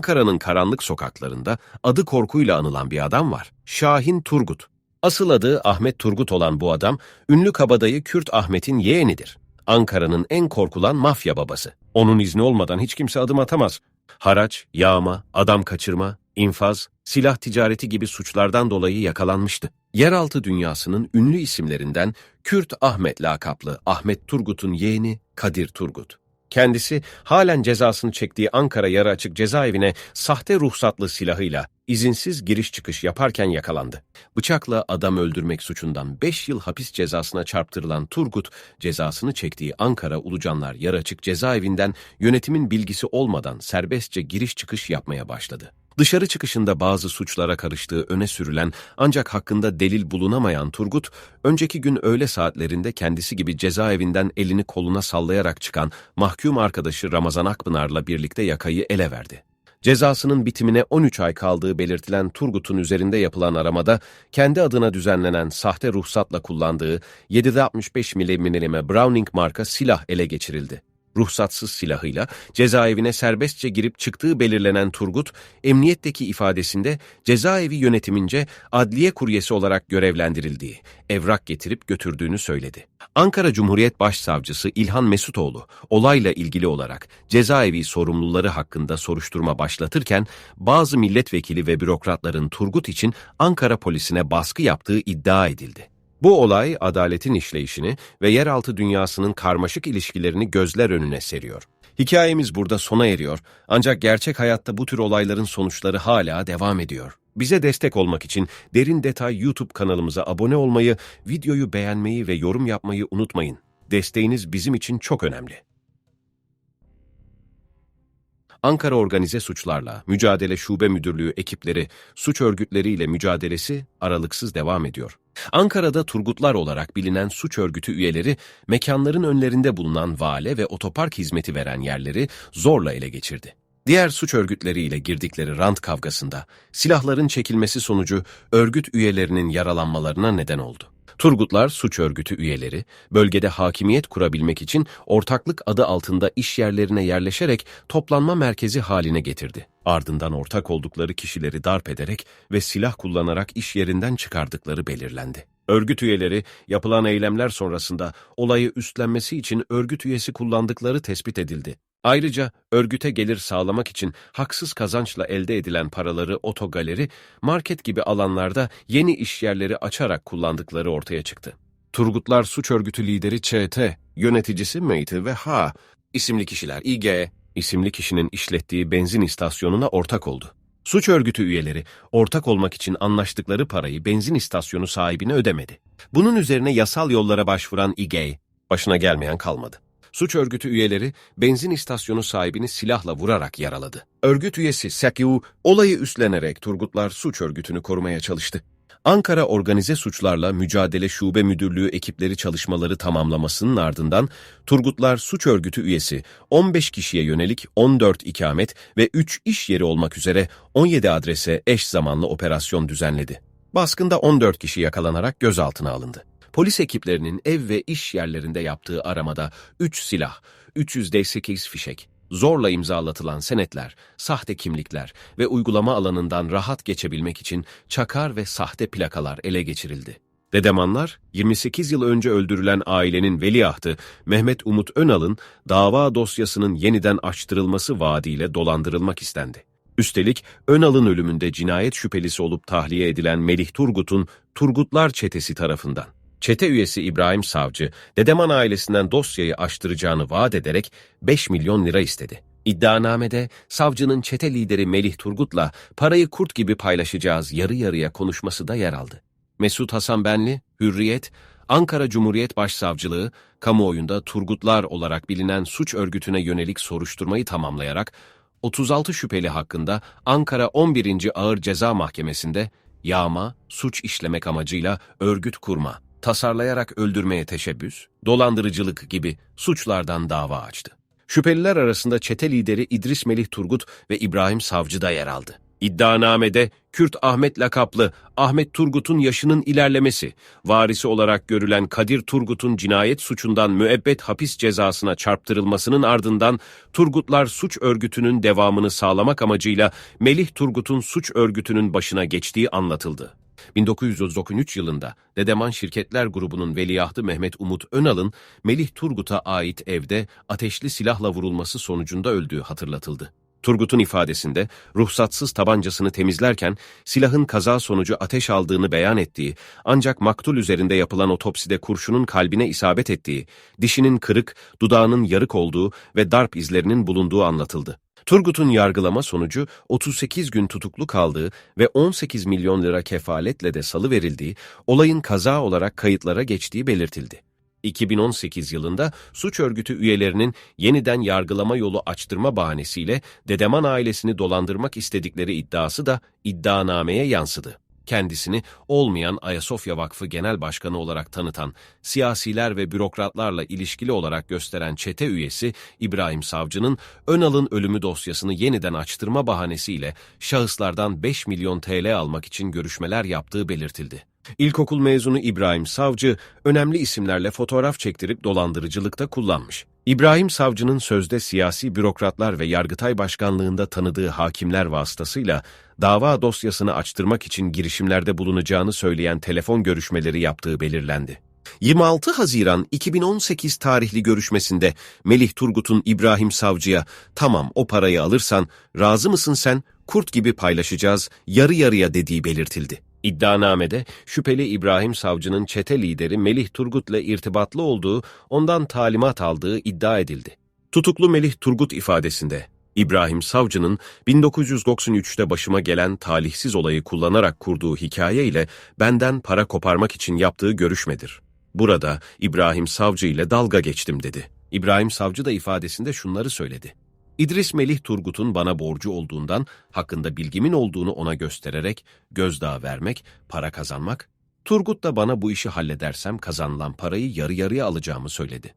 Ankara'nın karanlık sokaklarında adı korkuyla anılan bir adam var. Şahin Turgut. Asıl adı Ahmet Turgut olan bu adam, ünlü kabadayı Kürt Ahmet'in yeğenidir. Ankara'nın en korkulan mafya babası. Onun izni olmadan hiç kimse adım atamaz. Haraç, yağma, adam kaçırma, infaz, silah ticareti gibi suçlardan dolayı yakalanmıştı. Yeraltı dünyasının ünlü isimlerinden Kürt Ahmet lakaplı Ahmet Turgut'un yeğeni Kadir Turgut. Kendisi halen cezasını çektiği Ankara yarı açık cezaevine sahte ruhsatlı silahıyla izinsiz giriş çıkış yaparken yakalandı. Bıçakla adam öldürmek suçundan 5 yıl hapis cezasına çarptırılan Turgut, cezasını çektiği Ankara Ulucanlar yarı açık cezaevinden yönetimin bilgisi olmadan serbestçe giriş çıkış yapmaya başladı. Dışarı çıkışında bazı suçlara karıştığı öne sürülen ancak hakkında delil bulunamayan Turgut, önceki gün öğle saatlerinde kendisi gibi cezaevinden elini koluna sallayarak çıkan mahkum arkadaşı Ramazan Akpınar'la birlikte yakayı ele verdi. Cezasının bitimine 13 ay kaldığı belirtilen Turgut'un üzerinde yapılan aramada kendi adına düzenlenen sahte ruhsatla kullandığı 7.65 mm Browning marka silah ele geçirildi ruhsatsız silahıyla cezaevine serbestçe girip çıktığı belirlenen Turgut, emniyetteki ifadesinde cezaevi yönetimince adliye kuryesi olarak görevlendirildiği, evrak getirip götürdüğünü söyledi. Ankara Cumhuriyet Başsavcısı İlhan Mesutoğlu, olayla ilgili olarak cezaevi sorumluları hakkında soruşturma başlatırken, bazı milletvekili ve bürokratların Turgut için Ankara polisine baskı yaptığı iddia edildi. Bu olay adaletin işleyişini ve yeraltı dünyasının karmaşık ilişkilerini gözler önüne seriyor. Hikayemiz burada sona eriyor ancak gerçek hayatta bu tür olayların sonuçları hala devam ediyor. Bize destek olmak için Derin Detay YouTube kanalımıza abone olmayı, videoyu beğenmeyi ve yorum yapmayı unutmayın. Desteğiniz bizim için çok önemli. Ankara Organize Suçlarla Mücadele Şube Müdürlüğü ekipleri suç örgütleriyle mücadelesi aralıksız devam ediyor. Ankara'da Turgutlar olarak bilinen suç örgütü üyeleri mekanların önlerinde bulunan vale ve otopark hizmeti veren yerleri zorla ele geçirdi. Diğer suç örgütleriyle girdikleri rant kavgasında silahların çekilmesi sonucu örgüt üyelerinin yaralanmalarına neden oldu. Turgutlar suç örgütü üyeleri, bölgede hakimiyet kurabilmek için ortaklık adı altında iş yerlerine yerleşerek toplanma merkezi haline getirdi. Ardından ortak oldukları kişileri darp ederek ve silah kullanarak iş yerinden çıkardıkları belirlendi. Örgüt üyeleri yapılan eylemler sonrasında olayı üstlenmesi için örgüt üyesi kullandıkları tespit edildi. Ayrıca örgüte gelir sağlamak için haksız kazançla elde edilen paraları otogaleri, market gibi alanlarda yeni işyerleri açarak kullandıkları ortaya çıktı. Turgutlar Suç Örgütü lideri ÇT, yöneticisi Meyti ve H isimli kişiler İG isimli kişinin işlettiği benzin istasyonuna ortak oldu. Suç örgütü üyeleri ortak olmak için anlaştıkları parayı benzin istasyonu sahibine ödemedi. Bunun üzerine yasal yollara başvuran İG, başına gelmeyen kalmadı. Suç örgütü üyeleri benzin istasyonu sahibini silahla vurarak yaraladı. Örgüt üyesi Sekiu olayı üstlenerek Turgutlar suç örgütünü korumaya çalıştı. Ankara Organize Suçlarla Mücadele Şube Müdürlüğü ekipleri çalışmaları tamamlamasının ardından Turgutlar Suç Örgütü üyesi 15 kişiye yönelik 14 ikamet ve 3 iş yeri olmak üzere 17 adrese eş zamanlı operasyon düzenledi. Baskında 14 kişi yakalanarak gözaltına alındı. Polis ekiplerinin ev ve iş yerlerinde yaptığı aramada 3 silah, 300D8 fişek, zorla imzalatılan senetler, sahte kimlikler ve uygulama alanından rahat geçebilmek için çakar ve sahte plakalar ele geçirildi. Dedemanlar, 28 yıl önce öldürülen ailenin veliahtı Mehmet Umut Önal'ın dava dosyasının yeniden açtırılması vaadiyle dolandırılmak istendi. Üstelik Önal'ın ölümünde cinayet şüphelisi olup tahliye edilen Melih Turgut'un Turgutlar çetesi tarafından Çete üyesi İbrahim Savcı, Dedeman ailesinden dosyayı açtıracağını vaat ederek 5 milyon lira istedi. İddianamede savcının çete lideri Melih Turgut'la parayı kurt gibi paylaşacağız yarı yarıya konuşması da yer aldı. Mesut Hasan Benli, Hürriyet, Ankara Cumhuriyet Başsavcılığı, kamuoyunda Turgutlar olarak bilinen suç örgütüne yönelik soruşturmayı tamamlayarak 36 şüpheli hakkında Ankara 11. Ağır Ceza Mahkemesi'nde yağma, suç işlemek amacıyla örgüt kurma, tasarlayarak öldürmeye teşebbüs, dolandırıcılık gibi suçlardan dava açtı. Şüpheliler arasında çete lideri İdris Melih Turgut ve İbrahim Savcı da yer aldı. İddianamede Kürt Ahmet lakaplı Ahmet Turgut'un yaşının ilerlemesi, varisi olarak görülen Kadir Turgut'un cinayet suçundan müebbet hapis cezasına çarptırılmasının ardından Turgutlar suç örgütünün devamını sağlamak amacıyla Melih Turgut'un suç örgütünün başına geçtiği anlatıldı. 1993 yılında Dedeman Şirketler Grubu'nun veliahtı Mehmet Umut Önal'ın Melih Turgut'a ait evde ateşli silahla vurulması sonucunda öldüğü hatırlatıldı. Turgut'un ifadesinde ruhsatsız tabancasını temizlerken silahın kaza sonucu ateş aldığını beyan ettiği, ancak maktul üzerinde yapılan otopside kurşunun kalbine isabet ettiği, dişinin kırık, dudağının yarık olduğu ve darp izlerinin bulunduğu anlatıldı. Turgut'un yargılama sonucu 38 gün tutuklu kaldığı ve 18 milyon lira kefaletle de salı verildiği, olayın kaza olarak kayıtlara geçtiği belirtildi. 2018 yılında suç örgütü üyelerinin yeniden yargılama yolu açtırma bahanesiyle Dedeman ailesini dolandırmak istedikleri iddiası da iddianameye yansıdı. Kendisini olmayan Ayasofya Vakfı Genel Başkanı olarak tanıtan, siyasiler ve bürokratlarla ilişkili olarak gösteren çete üyesi İbrahim Savcı'nın Önal'ın ölümü dosyasını yeniden açtırma bahanesiyle şahıslardan 5 milyon TL almak için görüşmeler yaptığı belirtildi. İlkokul mezunu İbrahim Savcı, önemli isimlerle fotoğraf çektirip dolandırıcılıkta kullanmış. İbrahim Savcı'nın sözde siyasi bürokratlar ve Yargıtay Başkanlığında tanıdığı hakimler vasıtasıyla dava dosyasını açtırmak için girişimlerde bulunacağını söyleyen telefon görüşmeleri yaptığı belirlendi. 26 Haziran 2018 tarihli görüşmesinde Melih Turgut'un İbrahim Savcı'ya tamam o parayı alırsan razı mısın sen kurt gibi paylaşacağız yarı yarıya dediği belirtildi. İddianamede şüpheli İbrahim Savcı'nın çete lideri Melih Turgut'la irtibatlı olduğu, ondan talimat aldığı iddia edildi. Tutuklu Melih Turgut ifadesinde, İbrahim Savcı'nın 1993'te başıma gelen talihsiz olayı kullanarak kurduğu hikaye ile benden para koparmak için yaptığı görüşmedir. Burada İbrahim Savcı ile dalga geçtim dedi. İbrahim Savcı da ifadesinde şunları söyledi. İdris Melih Turgut'un bana borcu olduğundan hakkında bilgimin olduğunu ona göstererek gözdağı vermek, para kazanmak, Turgut da bana bu işi halledersem kazanılan parayı yarı yarıya alacağımı söyledi.